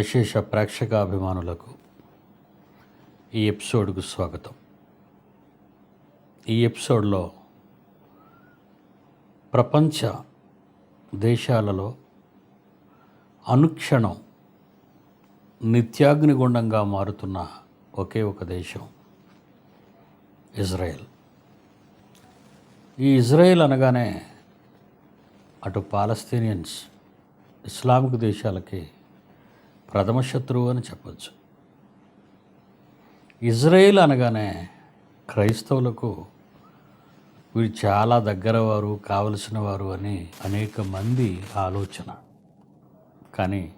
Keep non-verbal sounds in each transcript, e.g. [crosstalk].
విశేష ప్రేక్షకాభిమానులకు ఈ ఎపిసోడ్కు స్వాగతం. ఈ ఎపిసోడ్లో ప్రపంచ దేశాలలో అనుక్షణం నిత్యాగ్నిగుండంగా మారుతున్న ఒకే ఒక దేశం ఇజ్రాయెల్. ఈ ఇజ్రాయెల్ అనగానే అటు పాలస్తీనియన్స్ ఇస్లామిక్ దేశాలకి ప్రథమ శత్రువు అని చెప్పచ్చు ఇజ్రాయేల్ అనగానే క్రైస్తవులకు వీరు చాలా దగ్గరవారు కావలసిన వారు అని అనేక మంది ఆలోచన. కానీ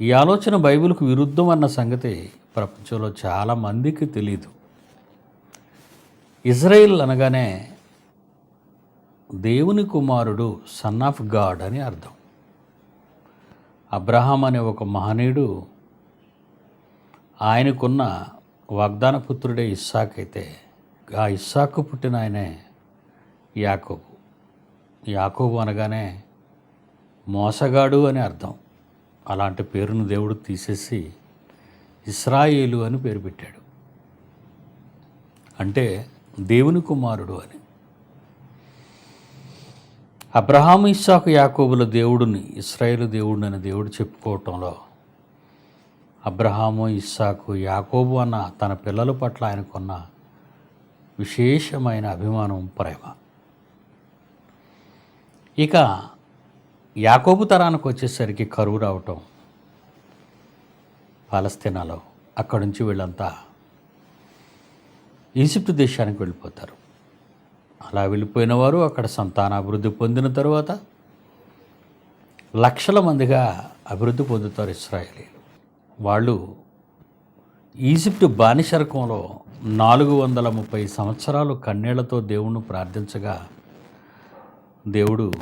ఈ ఆలోచన బైబిల్కు విరుద్ధం అన్న సంగతి ప్రపంచంలో చాలా మందికి తెలియదు ఇజ్రాయిల్ అనగానే దేవుని కుమారుడు సన్ ఆఫ్ గాడ్ అని అర్థం. అబ్రహాం అనే ఒక మహనీయుడు ఆయనకున్న వాగ్దాన పుత్రుడే ఇస్సాక్ అయితే ఆ ఇస్సాకు పుట్టిన ఆయనే యాకోబు. యాకోబు అనగానే మోసగాడు అని అర్థం. అలాంటి పేరును దేవుడు తీసేసి ఇస్రాయేలు అని పేరు పెట్టాడు. అంటే దేవుని కుమారుడు అని. అబ్రహాము ఇస్సాకు యాకోబుల దేవుడిని ఇస్రాయేల్ దేవుడిని అని దేవుడు చెప్పుకోవటంలో అబ్రహాము ఇస్సాకు యాకోబు అన్న తన పిల్లల పట్ల ఆయనకున్న విశేషమైన అభిమానం ప్రేమ. ఇక యాకోబు తరానికి వచ్చేసరికి కరువు రావటం పాలస్తీనాలో అక్కడి నుంచి వీళ్ళంతా ఈజిప్ట్ దేశానికి వెళ్ళిపోతారు. అలా వెళ్ళిపోయిన వారు అక్కడ సంతానాభివృద్ధి పొందిన తరువాత లక్షల మందిగా అభివృద్ధి పొందుతారు ఇస్రాయేలీలు. వాళ్ళు ఈజిప్ట్ బానిసరకంలో నాలుగు వందల ముప్పై సంవత్సరాలు కన్నీళ్ళతో దేవుణ్ణి ప్రార్థించగా దేవుడు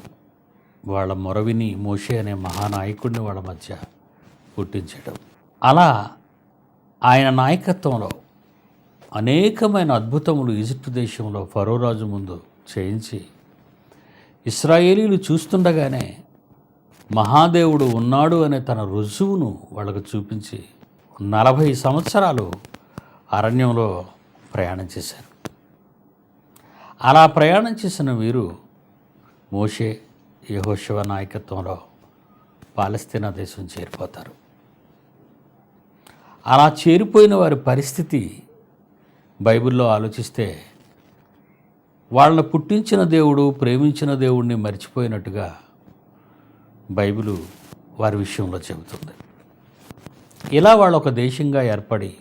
వాళ్ళ మొరవిని మోషే అనే మహానాయకుడిని వాళ్ళ మధ్య పుట్టించడం. అలా ఆయన నాయకత్వంలో అనేకమైన అద్భుతములు ఈజిప్టు దేశంలో ఫరోరాజు ముందు చేయించి ఇస్రాయేలీలు చూస్తుండగానే మహాదేవుడు ఉన్నాడు అనే తన రుజువును వాళ్ళకు చూపించి నలభై సంవత్సరాలు అరణ్యంలో ప్రయాణం చేశారు. అలా ప్రయాణం చేసిన వీరు మోషే యహోశివ నాయకత్వంలో పాలస్తీనా దేశం చేరిపోతారు. అలా చేరిపోయిన వారి పరిస్థితి బైబిల్లో ఆలోచిస్తే వాళ్ళ పుట్టించిన దేవుడు ప్రేమించిన దేవుడిని మర్చిపోయినట్టుగా బైబిలు వారి విషయంలో చెబుతుంది. ఇలా వాళ్ళు ఒక దేశంగా ఏర్పడి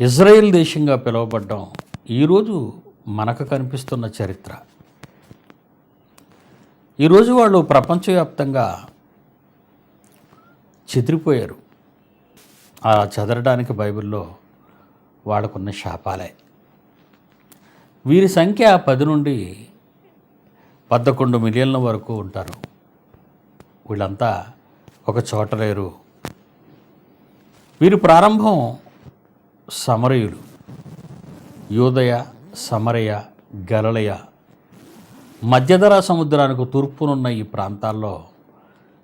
ఇజ్రాయెల్ దేశంగా పిలువబడ్డం ఈరోజు మనకు కనిపిస్తున్న చరిత్ర. ఈరోజు వాళ్ళు ప్రపంచవ్యాప్తంగా చెదిరిపోయారు. ఆ చెదరడానికి బైబిల్లో వాళ్ళకున్న శాపాలే. వీరి సంఖ్య పది నుండి పదకొండు మిలియన్ల వరకు ఉంటారు. వీళ్ళంతా ఒక చోట లేరు. వీరి ప్రారంభం సమరయులు. యోదయ సమరయ గలలయ మధ్యధరా సముద్రానికి తూర్పునున్న ఈ ప్రాంతాల్లో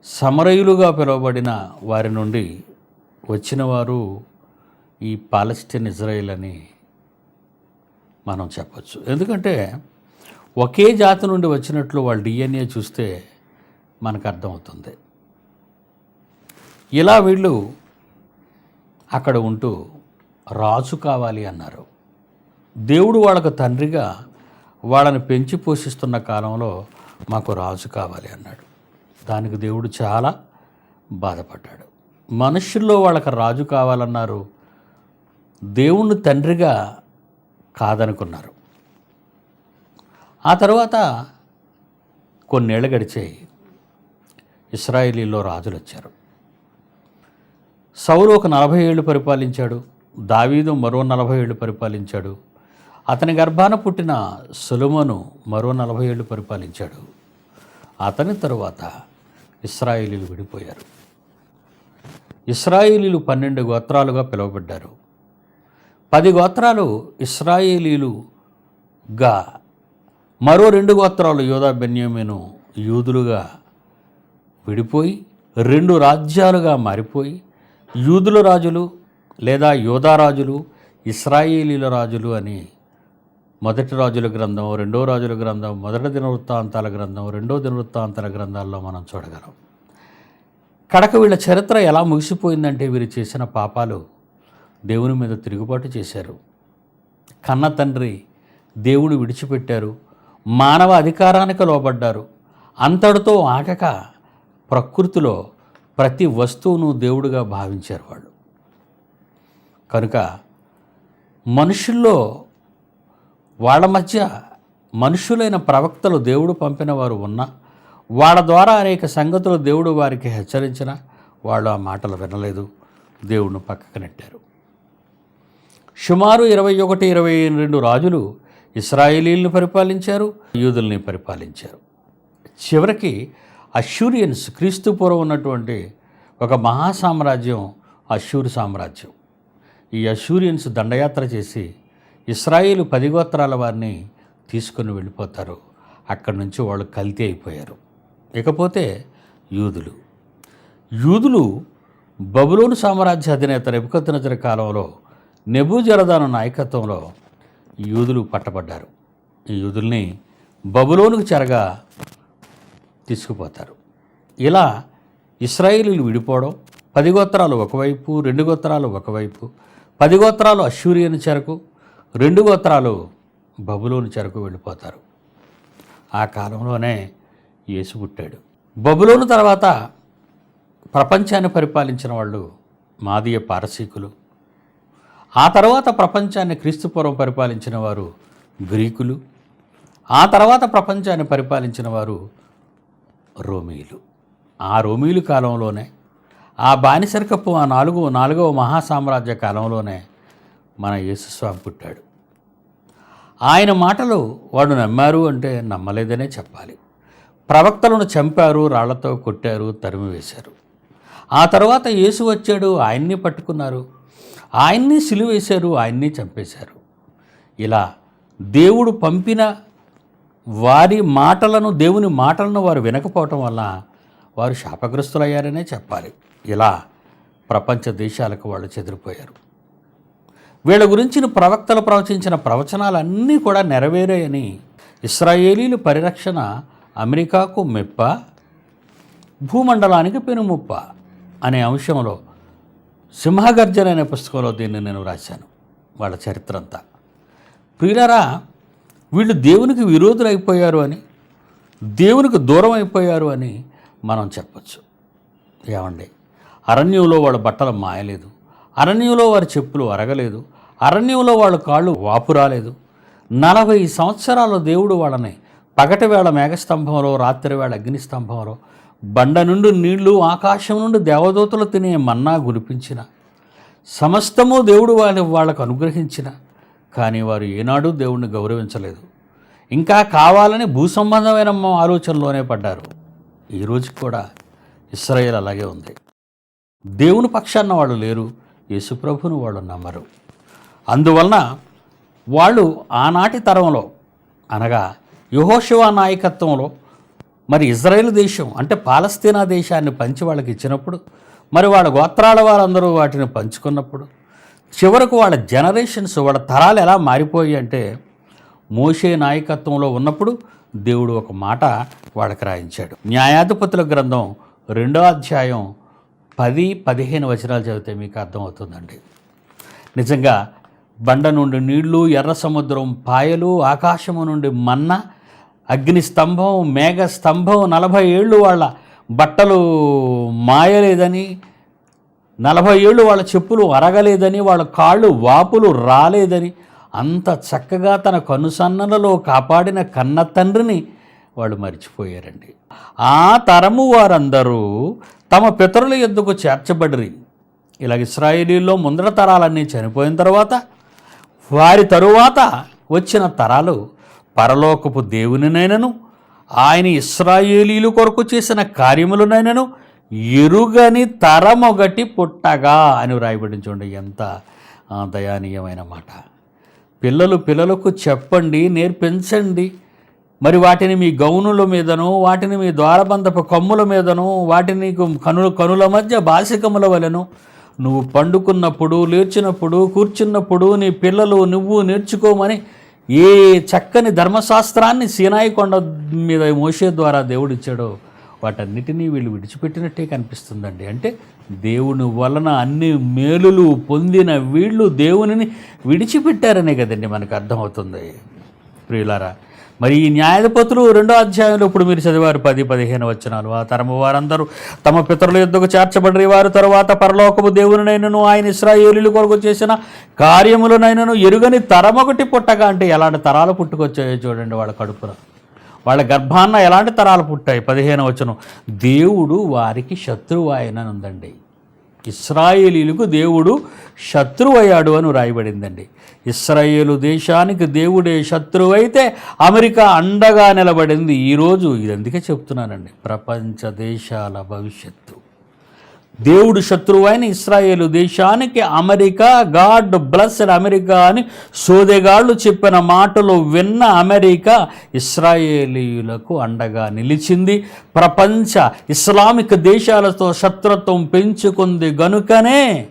సమరయులుగా పిలువబడిన వారి నుండి వచ్చిన వారు ఈ పాలస్టీన్ ఇజ్రాయిల్ అని మనం చెప్పచ్చు. ఎందుకంటే ఒకే జాతి నుండి వచ్చినట్లు వాళ్ళ డిఎన్ఏ చూస్తే మనకు అర్థమవుతుంది. ఇలా వీళ్ళు అక్కడ ఉంటూ రాజు కావాలి అన్నారు. దేవుడు వాళ్ళకు తండ్రిగా వాళ్ళని పెంచి పోషిస్తున్న కాలంలో మాకు రాజు కావాలి అన్నాడు. దానికి దేవుడు చాలా బాధపడ్డాడు. మనుషుల్లో వాళ్ళకి రాజు కావాలన్నారు దేవుణ్ణి తండ్రిగా కాదనుకున్నారు. ఆ తర్వాత కొన్నేళ్ళు గడిచాయి ఇస్రాయేలీలో రాజులు వచ్చారు సౌలు ఒక నలభై ఏళ్ళు పరిపాలించాడు. దావీదు మరో నలభై ఏళ్ళు పరిపాలించాడు. అతని గర్భాన పుట్టిన సులుమను మరో నలభై ఏళ్ళు పరిపాలించాడు. అతని తరువాత ఇస్రాయేలీలు విడిపోయారు. ఇస్రాయేలీలు పన్నెండు గోత్రాలుగా పిలువబడ్డారు. పది గోత్రాలు ఇస్రాయేలీలుగా మరో రెండు గోత్రాలు యోధా బెన్యామీను యూదులుగా విడిపోయి రెండు రాజ్యాలుగా మారిపోయి యూదుల రాజులు లేదా యోధారాజులు ఇస్రాయేలీల రాజులు అని మొదటి రాజుల గ్రంథం రెండో రాజుల గ్రంథం మొదటి దినవృత్తాంతాల గ్రంథం రెండో దినవృత్తాంతాల గ్రంథాల్లో మనం చూడగలం. కడక వీళ్ళ చరిత్ర ఎలా ముగిసిపోయిందంటే వీరు చేసిన పాపాలు దేవుని మీద తిరుగుబాటు చేశారు. కన్న తండ్రి దేవుడు విడిచిపెట్టారు. మానవ అధికారానికి లోబడ్డారు. అంతటితో ఆగక ప్రకృతిలో ప్రతి వస్తువును దేవుడుగా భావించారు వాళ్ళు. కనుక మనుషుల్లో వాళ్ళ మధ్య మనుషులైన ప్రవక్తలు దేవుడు పంపిన వారు ఉన్నా వాళ్ళ ద్వారా అనేక సంగతులు దేవుడు వారికి హెచ్చరించిన వాళ్ళు ఆ మాటలు వినలేదు. దేవుడిని పక్కకు నెట్టారు. సుమారు ఇరవై ఒకటి ఇరవై రెండు రాజులు ఇస్రాయేలీలను పరిపాలించారు యూదుల్ని పరిపాలించారు. చివరికి అష్యూరియన్స్ క్రీస్తు పూర్వం ఉన్నటువంటి ఒక మహాసామ్రాజ్యం అష్యూరు సామ్రాజ్యం. ఈ అష్యూరియన్స్ దండయాత్ర చేసి ఇస్రాయేల్ పది గోత్రాల వారిని తీసుకుని వెళ్ళిపోతారు. అక్కడి నుంచి వాళ్ళు కల్తీ అయిపోయారు. ఇకపోతే యూదులు. యూదులు బబులోను సామ్రాజ్య అధినేత నెబుకద్నజర్ కాలంలో నెబూజరదాను నాయకత్వంలో యూదులు పట్టబడ్డారు. ఈ యూదుల్ని బబులోనుకు చెరగా తీసుకుపోతారు. ఇలా ఇస్రాయేలీలు విడిపోవడం పది గోత్రాలు ఒకవైపు రెండు గోత్రాలు ఒకవైపు పది గోత్రాలు అశ్యూరియను చెరకు రెండు గోత్రాలు బబులోని చెరకు వెళ్ళిపోతారు. ఆ కాలంలోనే యేసు పుట్టాడు. బబులోను తర్వాత ప్రపంచాన్ని పరిపాలించిన వాళ్ళు మాదీయ పారసీకులు ఆ తర్వాత ప్రపంచాన్ని క్రీస్తుపూర్వం పరిపాలించిన వారు గ్రీకులు ఆ తర్వాత ప్రపంచాన్ని పరిపాలించిన వారు రోమీలు. ఆ రోమీలు కాలంలోనే ఆ బానిసరికప్పు ఆ నాలుగో నాలుగవ మహాసామ్రాజ్య కాలంలోనే మన యేసుస్వామి పుట్టాడు. ఆయన మాటలు వాడు నమ్మారు అంటే నమ్మలేదనే చెప్పాలి. ప్రవక్తలను చంపారు రాళ్ళతో కొట్టారు తరిమి వేశారు ఆ తర్వాత యేసు వచ్చాడు ఆయన్ని పట్టుకున్నారు. ఆయన్ని సిలువేశారు ఆయన్ని చంపేశారు. ఇలా దేవుడు పంపిన వారి మాటలను దేవుని మాటలను వారు వినకపోవటం వల్ల వారు శాపగ్రస్తులయ్యారనే చెప్పాలి. ఇలా ప్రపంచ దేశాలకు వాళ్ళు చెదిరిపోయారు. వీళ్ళ గురించిన ప్రవక్తలు ప్రవచించిన ప్రవచనాలన్నీ కూడా నెరవేరాయని ఇస్రాయేలీలు పరిరక్షణ అమెరికాకు మెప్ప భూమండలానికి పెనుముప్ప అనే అంశంలో సింహగర్జన అనే పుస్తకంలో దీన్ని నేను రాశాను వాళ్ళ చరిత్ర అంతా ప్రియులరా వీళ్ళు దేవునికి విరోధులు అయిపోయారు అని దేవునికి దూరం అయిపోయారు అని మనం చెప్పచ్చు. ఏమండి? అరణ్యంలో వాళ్ళ బట్టలు మాయలేదు. అరణ్యంలో వారి చెప్పులు అరగలేదు. అరణ్యంలో వాళ్ళ కాళ్ళు వాపు రాలేదు. నలభై సంవత్సరాలు దేవుడు వాళ్ళని పగటి వేళ మేఘస్తంభంలో రాత్రి వేళ అగ్నిస్తంభంలో బండ నుండి నీళ్ళు ఆకాశం నుండి దేవదూతలు తినే మన్నా గురిపించిన సమస్తము దేవుడు వారి వాళ్ళకు అనుగ్రహించిన. కానీ వారు ఏనాడు దేవుణ్ణి గౌరవించలేదు. ఇంకా కావాలని భూ సంబంధమైన ఆలోచనలోనే పడ్డారు. ఈరోజు కూడా ఇస్రాయేల్ అలాగే ఉంది. దేవుని పక్షాన వాళ్ళు లేరు యేసుప్రభుని వాళ్ళు నమ్మరు. అందువలన వాళ్ళు ఆనాటి తరంలో అనగా యహోశివ నాయకత్వంలో మరి ఇజ్రాయెల్ దేశం అంటే పాలస్తీనా దేశాన్ని పంచి వాళ్ళకి ఇచ్చినప్పుడు మరి వాళ్ళ గోత్రాల వారందరూ వాటిని పంచుకున్నప్పుడు చివరకు వాళ్ళ జనరేషన్స్ వాళ్ళ తరాలు ఎలా మారిపోయి అంటే మోషే నాయకత్వంలో ఉన్నప్పుడు దేవుడు ఒక మాట వాళ్ళకి రాయించాడు. న్యాయాధిపతుల గ్రంథం రెండో అధ్యాయం పది పదిహేను వచనాలు చదివితే మీకు అర్థమవుతుందండి. నిజంగా బండ నుండి నీళ్ళు ఎర్ర సముద్రం పాయలు ఆకాశము నుండి మన్న అగ్ని స్తంభం మేఘ స్తంభం నలభై ఏళ్ళు వాళ్ళ బట్టలు మాయలేదని నలభై ఏళ్ళు వాళ్ళ చెప్పులు అరగలేదని వాళ్ళ కాళ్ళు వాపులు రాలేదని అంత చక్కగా తన కనుసన్నలలో కాపాడిన కన్న తండ్రిని వాళ్ళు మర్చిపోయారండి. ఆ తరము వారందరూ తమ పితరుల ఎద్దుకు చేర్చబడిరి. ఇలా ఇస్రాయేలీల్లో ముందర తరాలన్నీ చనిపోయిన తర్వాత వారి తరువాత వచ్చిన తరాలు పరలోకపు దేవునినైనను ఆయన ఇస్రాయేలీలు కొరకు చేసిన కార్యములనైనను ఎరుగని తరమొగటి పుట్టగా అని వ్రాయబడి చూడండి. ఎంత ఆ, దయానీయమైన మాట. పిల్లలు పిల్లలకు చెప్పండి నేర్పించండి. మరి వాటిని మీ గౌనుల మీదను వాటిని మీ ద్వారబంధపు కమ్ముల మీదను వాటిని కనుల కనుల మధ్య బాసికముల వలెను నువ్వు పండుకున్నప్పుడు లేచినప్పుడు కూర్చున్నప్పుడు నీ పిల్లలు నువ్వు నేర్చుకోమని ఏ చక్కని ధర్మశాస్త్రాన్ని సీనాయి కొండ మీద మోసే ద్వారా దేవుడిచ్చాడో వాటన్నిటినీ వీళ్ళు విడిచిపెట్టినట్టే కనిపిస్తుందండి. అంటే దేవుని వలన అన్ని మేలులు పొందిన వీళ్ళు దేవునిని విడిచిపెట్టారనే కదండి మనకు అర్థమవుతుంది. ప్రియులారా మరి ఈ న్యాయాధిపతులు రెండో అధ్యాయంలో ఇప్పుడు మీరు చదివారు పది పదిహేను వచనాలు. ఆ తరము వారందరూ తమ పితరుల యుద్ధకు చేర్చబడి వారు తరువాత పరలోకము దేవునినైనను ఆయన ఇస్రాయేలీలు కొరకు చేసిన కార్యములనైనను ఎరుగని తరమొకటి పుట్టగా అంటే ఎలాంటి తరాలు పుట్టుకొచ్చాయో చూడండి వాళ్ళ కడుపున. వాళ్ళ గర్భాన్న ఎలాంటి తరాలు పుట్టాయి? పదిహేను వచనం. దేవుడు వారికి శత్రువు ఆయన ఉందండి ఇస్రాయేలీలకు దేవుడు శత్రువయ్యాడు అని రాయబడిందండి. ఇస్రాయేలు దేశానికి దేవుడే శత్రువైతే అమెరికా అండగా నిలబడింది. ఈరోజు ఇది అందుకే చెప్తున్నానండి. ప్రపంచ దేశాల భవిష్యత్తు. దేవుడు శత్రువైన ఇస్రాయేలు దేశానికి అమెరికా గాడ్ బ్లస్డ్ అమెరికా అని సోదెగాళ్ళు చెప్పిన మాటలు విన్న అమెరికా ఇస్రాయేలీయులకు అండగా నిలిచింది. ప్రపంచ ఇస్లామిక్ దేశాలతో శత్రుత్వం పెంచుకుంది. గనుకనే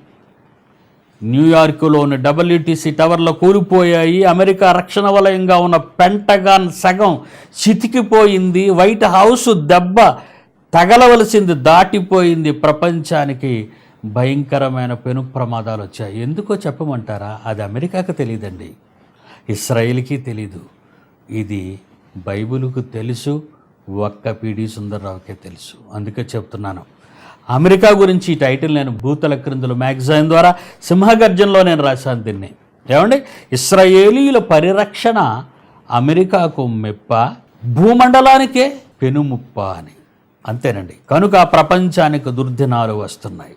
న్యూయార్క్లోని డబ్ల్యూటీసీ టవర్లో కూలిపోయాయి. అమెరికా రక్షణ వలయంగా ఉన్న పెంటగాన్ సగం చితికిపోయింది. వైట్ హౌస్ దెబ్బ తగలవలసింది దాటిపోయింది ప్రపంచానికి భయంకరమైన పెను ప్రమాదాలు వచ్చాయి. ఎందుకో చెప్పమంటారా? అది అమెరికాకు తెలియదండి. ఇస్రాయిల్కి తెలీదు. ఇది బైబిల్కు తెలుసు ఒక్క పిడి సుందర్రావుకే తెలుసు. అందుకే చెప్తున్నాను. అమెరికా గురించి ఈ టైటిల్ నేను భూతల క్రిందులు మ్యాగజైన్ ద్వారా సింహగర్జనలో నేను రాశాను దీన్ని. ఏమండి? ఇస్రాయేలీల పరిరక్షణ అమెరికాకు మెప్ప భూమండలానికే పెనుముప్ప అని. అంతేనండి. కనుక ప్రపంచానికి దుర్దినాలు వస్తున్నాయి.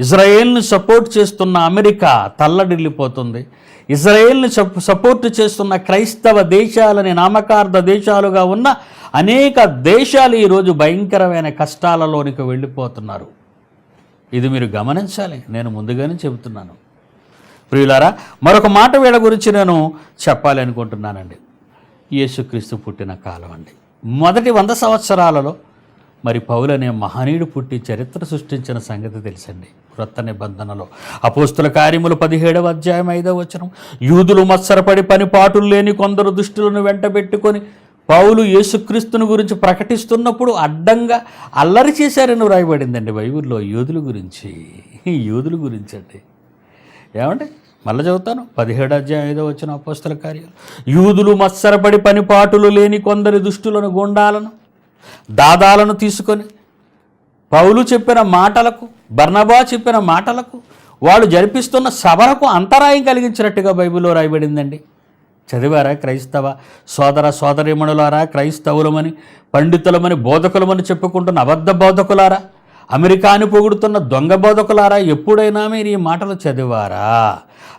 ఇజ్రాయేల్ని సపోర్ట్ చేస్తున్న అమెరికా తల్లడిల్లిపోతుంది. ఇజ్రాయేల్ని సపోర్ట్ చేస్తున్న క్రైస్తవ దేశాలని నామకార్థ దేశాలుగా ఉన్న అనేక దేశాలు ఈరోజు భయంకరమైన కష్టాలలోనికి వెళ్ళిపోతున్నారు. ఇది మీరు గమనించాలి. నేను ముందుగానే చెబుతున్నాను. ప్రియులారా మరొక మాట వీళ్ళ గురించి నేను చెప్పాలి అనుకుంటున్నానండి. యేసుక్రీస్తు పుట్టిన కాలం అండి. మొదటి వంద సంవత్సరాలలో మరి పౌలు అనే మహనీయుడు పుట్టి చరిత్ర సృష్టించిన సంగతి తెలిసండి. క్రొత్త నిబంధనలో అపోస్తుల కార్యములు పదిహేడవ అధ్యాయం ఐదవ వచనం. యూదులు మత్సరపడి పనిపాటులు లేని కొందరు దుష్టులను వెంటబెట్టుకొని పౌలు యేసుక్రీస్తుని గురించి ప్రకటిస్తున్నప్పుడు అడ్డంగా అల్లరి చేశారని వ్రాయబడిందండి బైబిల్లో యూదుల గురించి. యూదుల గురించి అండి. ఏమండి? మళ్ళీ చదువుతాను. పదిహేడు అధ్యాయం ఐదో వచ్చిన అపోస్తల కార్యాలు. యూదులు మత్సరపడి పనిపాటులు లేని కొందరి దుష్టులను గుండాలను దాదాలను తీసుకొని పౌలు చెప్పిన మాటలకు బర్నబా చెప్పిన మాటలకు వాళ్ళు జరిపిస్తున్న సభలకు అంతరాయం కలిగించినట్టుగా బైబిల్లో రాయబడిందండి. చదివారా క్రైస్తవ సోదర సోదరిమణులారా క్రైస్తవులమని పండితులమని బోధకులమని చెప్పుకుంటున్న అబద్ధ బోధకులారా అమెరికాని పొగుడుతున్న దొంగ బోధకులారా ఎప్పుడైనా మీరు ఈ మాటలు చదివారా?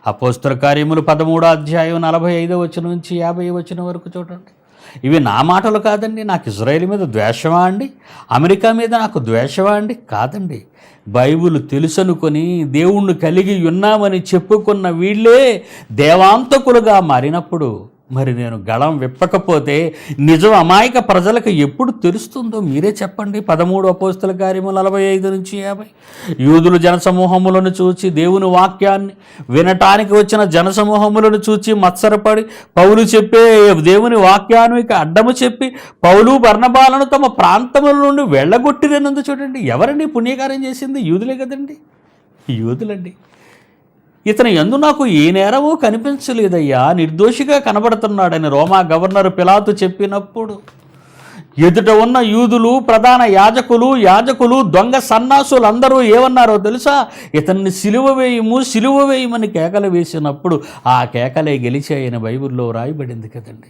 అపోస్తల కార్యములు పదమూడో అధ్యాయం నలభై ఐదో వచ్చిన నుంచి యాభై వచ్చిన వరకు చూడండి. ఇవి నా మాటలు కాదండి నాకు ఇజ్రాయెల్ మీద ద్వేషమా అండి? అమెరికా మీద నాకు ద్వేషమా అండి? కాదండి. బైబిల్ తెలుసనుకొని దేవుణ్ణి కలిగి ఉన్నామని చెప్పుకున్న వీళ్ళే దేవాంతకులుగా మారినప్పుడు మరి నేను గళం విప్పకపోతే నిజం అమాయక ప్రజలకు ఎప్పుడు తెలుస్తుందో మీరే చెప్పండి. పదమూడు అపోస్తుల కార్యము నలభై ఐదు నుంచి యాభై. యూదులు జనసమూహములను చూచి దేవుని వాక్యాన్ని వినటానికి వచ్చిన జనసమూహములను చూచి మత్సరపడి పౌలు చెప్పే దేవుని వాక్యానికి అడ్డము చెప్పి పౌలు బర్ణబాలను తమ ప్రాంతముల నుండి వెళ్ళగొట్టిరన్నందు చూడండి. ఎవరండి పుణ్యకార్యం చేసింది? యూదులే కదండి. యూదులండి. ఇతను ఎందు నాకు ఏ నేరమూ కనిపించలేదయ్యా. నిర్దోషిగా కనబడుతున్నాడని రోమా గవర్నర్ పిలాతు చెప్పినప్పుడు. ఎదుట ఉన్న యూదులు ప్రధాన యాజకులు యాజకులు దొంగ సన్నాసులు అందరూ ఏమన్నారో తెలుసా? ఇతన్ని సిలువ వేయము సిలువ వేయమని కేకలు వేసినప్పుడు ఆ కేకలే గెలిచాయని బైబిల్లో రాయబడింది కదండి.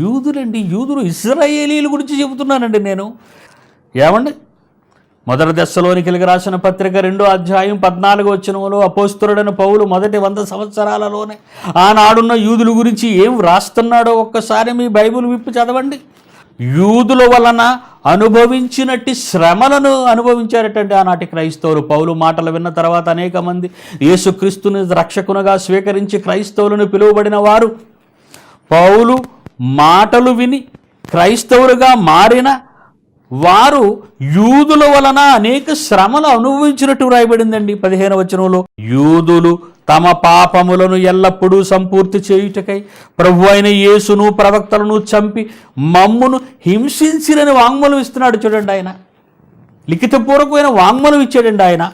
యూదులండి యూదులు ఇస్రాయేలీల గురించి చెబుతున్నానండి నేను. ఏమండి? మొదటి దశలోనికిలికి రాసిన పత్రిక రెండో అధ్యాయం పద్నాలుగు వచ్చినలో అపోస్తురుడైన పౌలు మొదటి వంద సంవత్సరాలలోనే ఆనాడున్న యూదుల గురించి ఏం వ్రాస్తున్నాడో ఒక్కసారి మీ బైబిల్ విప్పి చదవండి. యూదుల వలన అనుభవించినట్టి శ్రమలను అనుభవించారటండి ఆనాటి క్రైస్తవులు. పౌలు మాటలు విన్న తర్వాత అనేక మంది యేసుక్రీస్తుని రక్షకునగా స్వీకరించి క్రైస్తవులను పిలువబడిన వారు. పౌలు మాటలు విని క్రైస్తవులుగా మారిన వారు యూదుల వలన అనేక శ్రమలు అనుభవించినట్టు వ్రాయబడిందండి పదిహేను వచనంలో. యూదులు తమ పాపములను ఎల్లప్పుడూ సంపూర్తి చేయుటకై ప్రభు అయిన యేసును ప్రవక్తలను చంపి మమ్మును హింసించిరని వాంగ్మూలం ఇస్తున్నాడు చూడండి ఆయన. లిఖితపూర్వకమైన వాంగ్మూలం ఇచ్చాడండి ఆయన.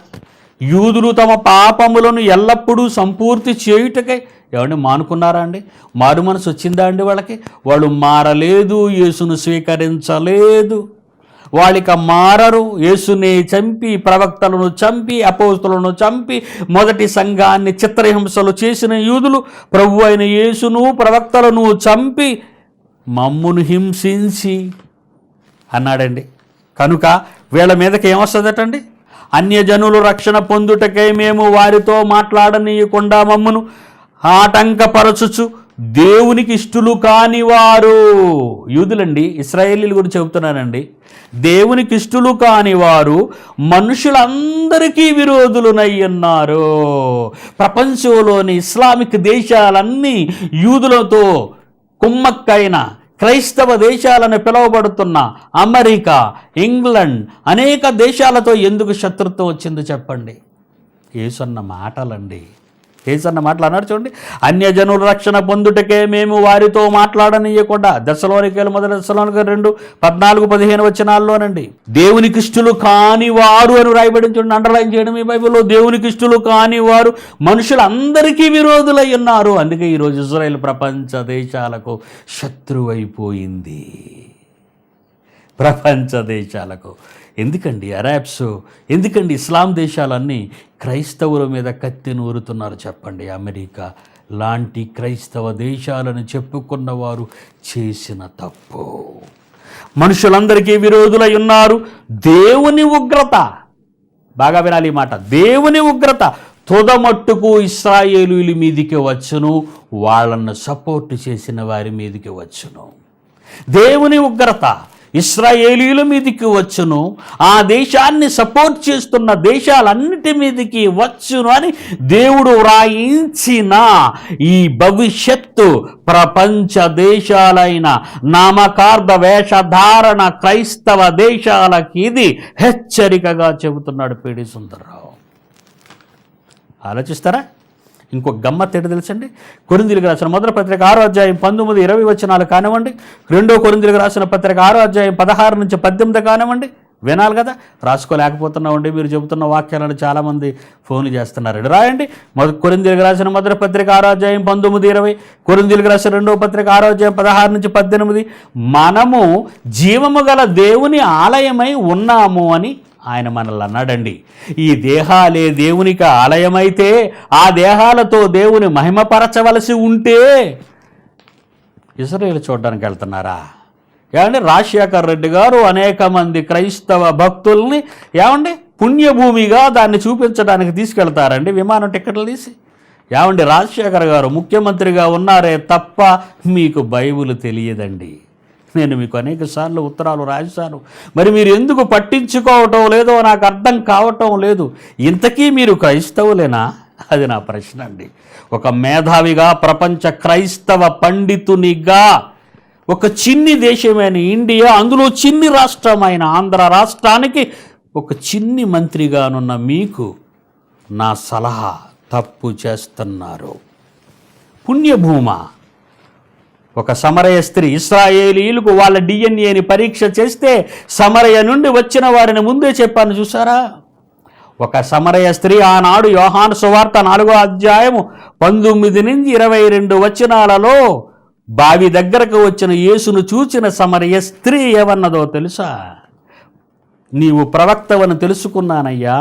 యూదులు తమ పాపములను ఎల్లప్పుడూ సంపూర్తి చేయుటకై ఏమండి మానుకున్నారా అండి? మారు మనసు వచ్చిందా అండి వాళ్ళకి? వాళ్ళు మారలేదు యేసును స్వీకరించలేదు. వాళ్ళిక మారరు. యేసుని చంపి ప్రవక్తలను చంపి అపోస్తులను చంపి మొదటి సంఘాన్ని చిత్రహింసలు చేసిన యూదులు ప్రభు అయిన యేసును ప్రవక్తలను చంపి మమ్మును హింసించి అన్నాడండి. కనుక వీళ్ళ మీదకి ఏమొస్తుందటండి? అన్యజనులు రక్షణ పొందుటకై మేము వారితో మాట్లాడనీయకుండా మమ్మను ఆటంకపరచుచు దేవునికి ఇష్టలు కాని వారు యూదులండి ఇస్రాయేలీల గురించి చెబుతున్నానండి. దేవునికి ఇష్టలు కాని వారు మనుషులందరికీ విరోధులునై ఉన్నారు. ప్రపంచంలోని ఇస్లామిక్ దేశాలన్నీ యూదులతో కుమ్మక్కైన క్రైస్తవ దేశాలను పిలువబడుతున్న అమెరికా ఇంగ్లండ్ అనేక దేశాలతో ఎందుకు శత్రుత్వం వచ్చిందో చెప్పండి. ఏసన్న మాటలండి. ఏసన్న మాట్లాడినారు చూడండి. అన్యజనుల రక్షణ పొందుటకే మేము వారితో మాట్లాడనియకుండా దశలోనికేలు మొదటి దశలోనిక రెండు పద్నాలుగు పదిహేను వచనాల్లోనండి. దేవుని ఇష్టలు కాని వారు అని రాయబడి చూడండి. అండర్లైన్ చేయడం ఈ బైబిల్లో దేవుని ఇష్టలు కాని వారు మనుషులందరికీ విరోధులై ఉన్నారు. అందుకే ఈరోజు ఇజ్రాయెల్ ప్రపంచ దేశాలకు శత్రువైపోయింది. ప్రపంచ దేశాలకు ఎందుకండి అరాబ్స్? ఎందుకండి ఇస్లాం దేశాలన్నీ క్రైస్తవుల మీద కత్తి నూరుతున్నారు చెప్పండి అమెరికా? లాంటి క్రైస్తవ దేశాలను చెప్పుకున్న వారు చేసిన తప్పు. మనుషులందరికీ విరోధులై ఉన్నారు. దేవుని ఉగ్రత. బాగా వినాలి ఈ మాట. దేవుని ఉగ్రత. తుదమట్టుకు ఇస్రాయేలుల మీదికి వచ్చును. వాళ్ళను సపోర్ట్ చేసిన వారి మీదికి వచ్చును. దేవుని ఉగ్రత. ఇస్రాయేలీల మీదికి వచ్చును ఆ దేశాన్ని సపోర్ట్ చేస్తున్న దేశాలన్నిటి మీదికి వచ్చును అని దేవుడు వ్రాయించిన ఈ భవిష్యత్తు ప్రపంచ దేశాలైన నామకార్థ వేషధారణ క్రైస్తవ దేశాలకి ఇది హెచ్చరికగా చెబుతున్నాడు పీడి సుందరరావు. ఆలోచిస్తారా? ఇంకో గమ్మత్ ఏంటో తెలుసండి? కొరిందులకు రాసిన మొదటి పత్రిక ఆరో అధ్యాయం పంతొమ్మిది ఇరవై వచనాలు కానివ్వండి. రెండో కొరిందులకు రాసిన పత్రిక ఆరో అధ్యాయం పదహారు నుంచి పద్దెనిమిది కానివ్వండి. వినాలి కదా? రాసుకోలేకపోతున్నామండి మీరు చెబుతున్న వాక్యాలను చాలామంది ఫోన్లు చేస్తున్నారండి. రాయండి. మొదటి కొరిందీలకు రాసిన మొదటి పత్రిక ఆరోధ్యాయం పంతొమ్మిది ఇరవై. కొరిందీలకు రాసిన రెండో పత్రిక ఆరోధ్యాయం పదహారు నుంచి పద్దెనిమిది. మనము జీవము గల దేవుని ఆలయమై ఉన్నాము అని ఆయన మనల్ని అన్నాడండి. ఈ దేహాలే దేవునికి ఆలయమైతే ఆ దేహాలతో దేవుని మహిమపరచవలసి ఉంటే ఇసరేలు చూడడానికి వెళ్తున్నారా? ఏమండి? రాజశేఖర్ రెడ్డి గారు అనేక మంది క్రైస్తవ భక్తుల్ని ఏమండి? పుణ్యభూమిగా దాన్ని చూపించడానికి తీసుకెళ్తారండి విమానం టిక్కెట్లు తీసి. ఏమండి? రాజశేఖర్ గారు ముఖ్యమంత్రిగా ఉన్నారే తప్ప మీకు బైబిల్ తెలియదండి. నేను మీకు అనేక సార్లు ఉత్తరాలు రాశాను. మరి మీరు ఎందుకు పట్టించుకోవటం లేదో నాకు అర్థం కావటం లేదు. ఇంతకీ మీరు క్రైస్తవులేనా? అది నా ప్రశ్న అండి. ఒక మేధావిగా ప్రపంచ క్రైస్తవ పండితునిగా ఒక చిన్ని దేశమైన ఇండియా అందులో చిన్ని రాష్ట్రమైన ఆంధ్ర రాష్ట్రానికి ఒక చిన్ని మంత్రిగానున్న మీకు నా సలహా తప్పు చేస్తున్నారు. పుణ్యభూమ ఒక సమరయ స్త్రీ ఇస్రాయేలీలకు వాళ్ళ డిఎన్ఏని పరీక్ష చేస్తే సమరయ నుండి వచ్చిన వారిని ముందే చెప్పాను చూసారా ఒక సమరయ స్త్రీ ఆనాడు యోహాను సువార్త నాలుగో అధ్యాయము పంతొమ్మిది నుంచి ఇరవై రెండు వచనాలలో బావి దగ్గరకు వచ్చిన యేసును చూచిన సమరయ స్త్రీ ఏమన్నదో తెలుసా? నీవు ప్రవక్తవని తెలుసుకున్నానయ్యా.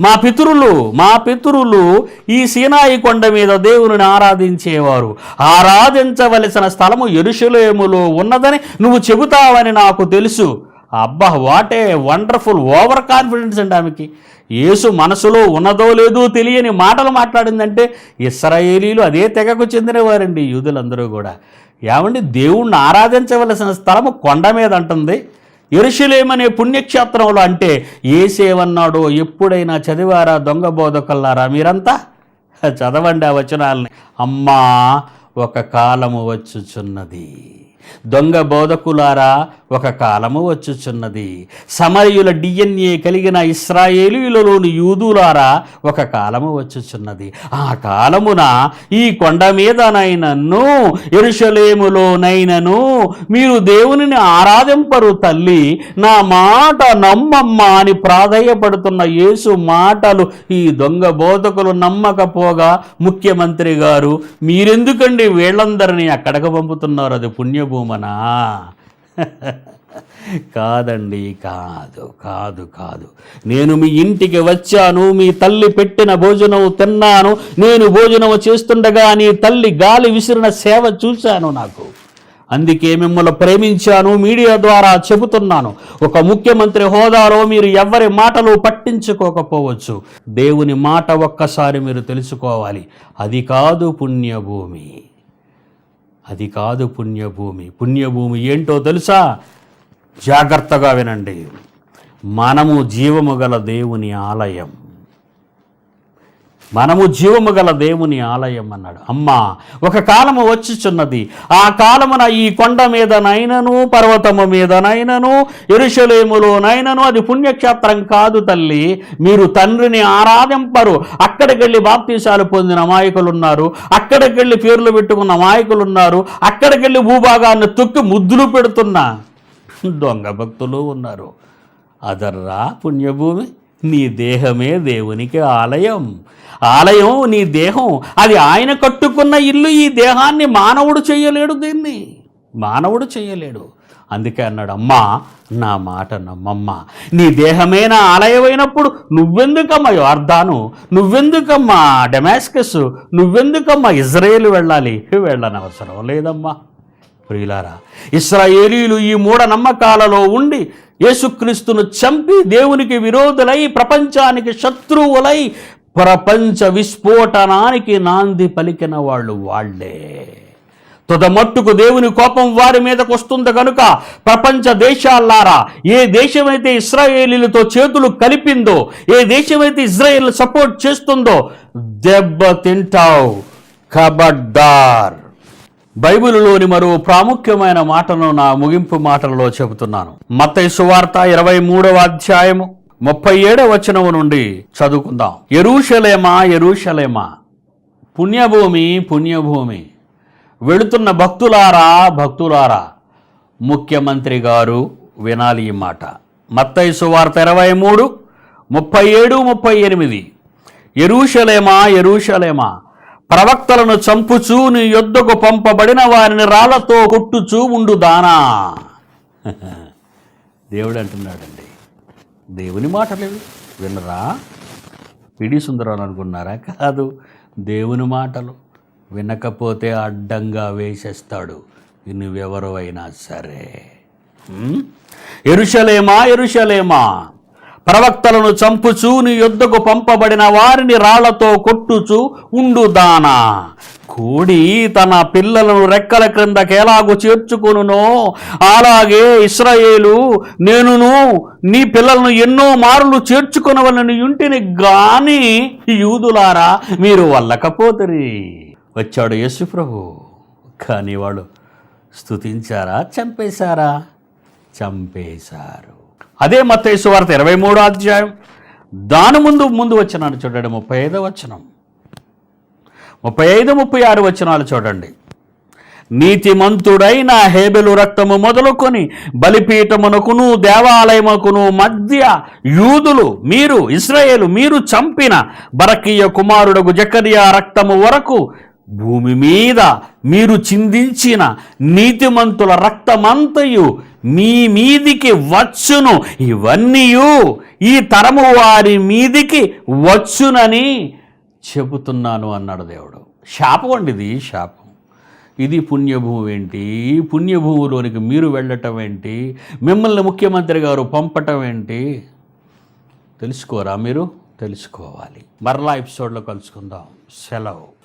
మా పితరులు మా పితరులు ఈ సీనాయి కొండ మీద దేవుని ఆరాధించేవారు. ఆరాధించవలసిన స్థలము ఎరుషులేములో ఉన్నదని నువ్వు చెబుతావని నాకు తెలుసు. అబ్బా వాటే వండర్ఫుల్ ఓవర్ కాన్ఫిడెన్స్ అండి ఆమెకి. యేసు మనసులో ఉన్నదో లేదో తెలియని మాటలు మాట్లాడిందంటే ఇస్రాయేలీలు అదే తెగకు చెందినవారండి యూదులందరూ కూడా. ఏమండి దేవుణ్ణి ఆరాధించవలసిన స్థలము కొండ మీద అంటుంది. ఎరుషులేమనే పుణ్యక్షేత్రంలో అంటే ఏసేవన్నాడో ఎప్పుడైనా చదివారా దొంగ బోధకుల్లారా మీరంతా? చదవండి ఆ వచనాలని. అమ్మా ఒక కాలము వచ్చుచున్నది. దొంగ బోధకులారా ఒక కాలము వచ్చుచున్నది. సమరయుల డిఎన్ఏ కలిగిన ఇస్రాయేలీలలోని యూదులారా ఒక కాలము వచ్చుచున్నది. ఆ కాలమున ఈ కొండ మీదనైనను ఎరుషలేములోనైనను మీరు దేవునిని ఆరాధింపరు తల్లి. నా మాట నమ్మమ్మ అని ప్రాధాయపడుతున్న యేసు మాటలు ఈ దొంగ బోధకులు నమ్మకపోగా ముఖ్యమంత్రి గారు మీరెందుకండి వీళ్ళందరినీ అక్కడికి పంపుతున్నారు? అది పుణ్యభూమనా కాదండి కాదు కాదు కాదు. నేను మీ ఇంటికి వచ్చాను మీ తల్లి పెట్టిన భోజనం తిన్నాను నేను భోజనం చేస్తుండగా నీ తల్లి గాలి విసిరిన సేవ చూశాను నాకు. అందుకే మిమ్మల్ని ప్రేమించాను మీడియా ద్వారా చెబుతున్నాను. ఒక ముఖ్యమంత్రి హోదాలో మీరు ఎవరి మాటలు పట్టించుకోకపోవచ్చు. దేవుని మాట ఒక్కసారి మీరు తెలుసుకోవాలి. అది కాదు పుణ్యభూమి. అది కాదు పుణ్యభూమి. పుణ్యభూమి ఏంటో తెలుసా? జాగ్రత్తగా వినండి. మనము జీవము గల దేవుని ఆలయం. మనము జీవము గల దేవుని ఆలయం అన్నాడు. అమ్మా ఒక కాలము వచ్చుచున్నది. ఆ కాలమున ఈ కొండ మీదనైనను పర్వతము మీదనైనను ఎరుషలేములోనైనను అది పుణ్యక్షేత్రం కాదు తల్లి. మీరు తండ్రిని ఆరాధింపరు. అక్కడికి వెళ్ళి బాప్తీసాలు పొందిన అమాయకులు ఉన్నారు అక్కడికి వెళ్ళి పేర్లు పెట్టుకున్న అమాయకులు ఉన్నారు అక్కడికి వెళ్ళి భూభాగాన్ని తొక్కి ముద్దులు పెడుతున్న దొంగ భక్తులు ఉన్నారు. అదర్రా పుణ్యభూమి. నీ దేహమే దేవునికి ఆలయం. ఆలయం నీ దేహం. అది ఆయన కట్టుకున్న ఇల్లు ఈ దేహాన్ని మానవుడు చేయలేడు దీన్ని. మానవుడు చేయలేడు. అందుకే అన్నాడు అమ్మా నా మాట నమ్మమ్మ. నీ దేహమే నా ఆలయమైనప్పుడు నువ్వెందుకమ్మా యార్దాను? నువ్వెందుకమ్మా డెమాస్కస్? నువ్వెందుకమ్మా ఇజ్రాయేల్ వెళ్ళాలి? వెళ్ళనవసరం లేదమ్మా. ప్రియులారా ఇస్రాయేలీలు ఈ మూఢ నమ్మకాలలో ఉండి యేసుక్రీస్తును చంపి దేవునికి విరోధులై ప్రపంచానికి శత్రువులై ప్రపంచ విస్ఫోటనానికి నాంది పలికిన వాళ్ళు వాళ్ళే తుదమట్టుకు దేవుని కోపం వారి మీదకు వస్తుంది కనుక ప్రపంచ దేశాలారా ఏ దేశమైతే ఇస్రాయేలీలతో చేతులు కలిపిందో ఏ దేశమైతే ఇజ్రాయేల్ సపోర్ట్ చేస్తుందో దెబ్బ తింటావు కబడ్డార్. బైబిల్లోని మరో ప్రాముఖ్యమైన మాటను నా ముగింపు మాటలలో చెబుతున్నాను. మత్తయి సువార్త ఇరవై మూడవ అధ్యాయము ముప్పై ఏడవ వచనము నుండి చదువుకుందాం. ఎరూషలేమా ఎరూషలేమా? పుణ్యభూమి పుణ్యభూమి. వెళుతున్న భక్తులారా భక్తులారా ముఖ్యమంత్రి గారు వినాలి ఈ మాట. మత్తయి సువార్త ఇరవై మూడు ముప్పై ఏడు ముప్పై ఎనిమిది. ఎరూషలేమా ఎరూషలేమా? ప్రవక్తలను చంపుచూ నీ యొద్దకు పంపబడిన వారిని రాళ్ళతో కొట్టుచూ ఉండు దానా. [laughs] దేవుడు అంటున్నాడండి. దేవుని మాటలేవి. వినరా? పిడి సుందరాలు అనుకున్నారా? కాదు. దేవుని మాటలు వినకపోతే అడ్డంగా వేసేస్తాడు. నువ్వెవరు అయినా సరే ఎరుషలేమా? ఎరుషలేమా? ప్రవక్తలను చంపుచూ నీ యొద్దకు పంపబడిన వారిని రాళ్ళతో కొట్టుచు ఉండుదానా కోడి తన పిల్లలను రెక్కల క్రిందకి ఎలాగూ చేర్చుకొనునో. అలాగే ఇస్రాయేలు నేనును నీ పిల్లలను ఎన్నో మారులు చేర్చుకొనవలని ఇంటిని గాని యూదులారా మీరు వల్లకపోతరి. వచ్చాడు యేసు ప్రభు. కానీ వాడు స్తుతించారా చంపేశారా? చంపేశారు. అదే మత్తేసు వార్త ఇరవై మూడో అధ్యాయం. దాని ముందు ముందు వచ్చినాను చూడండి. ముప్పై ఐదో వచనం. ముప్పై ఐదు ముప్పై ఆరు వచనాలు చూడండి. నీతిమంతుడైన హేబెలు రక్తము మొదలుకొని బలిపీఠమునకును దేవాలయముకును మధ్య యూదులు మీరు ఇస్రాయేలు మీరు చంపిన బరకీయ కుమారుడకు జకరియా రక్తము వరకు భూమి మీద మీరు చిందించిన నీతిమంతుల రక్తమంతయు మీ మీదికి వచ్చును. ఇవన్నీ ఈ తరము వారి మీదికి వచ్చునని చెబుతున్నాను అన్నాడు దేవుడు. శాపం అండి ఇది శాపం. ఇది పుణ్యభూమి ఏంటి? ఈ పుణ్యభూమిలోనికి మీరు వెళ్ళటం ఏంటి? మిమ్మల్ని ముఖ్యమంత్రి గారు పంపటం ఏంటి? తెలుసుకోరా మీరు? తెలుసుకోవాలి. మరలా ఎపిసోడ్లో కలుసుకుందాం. సెలవు.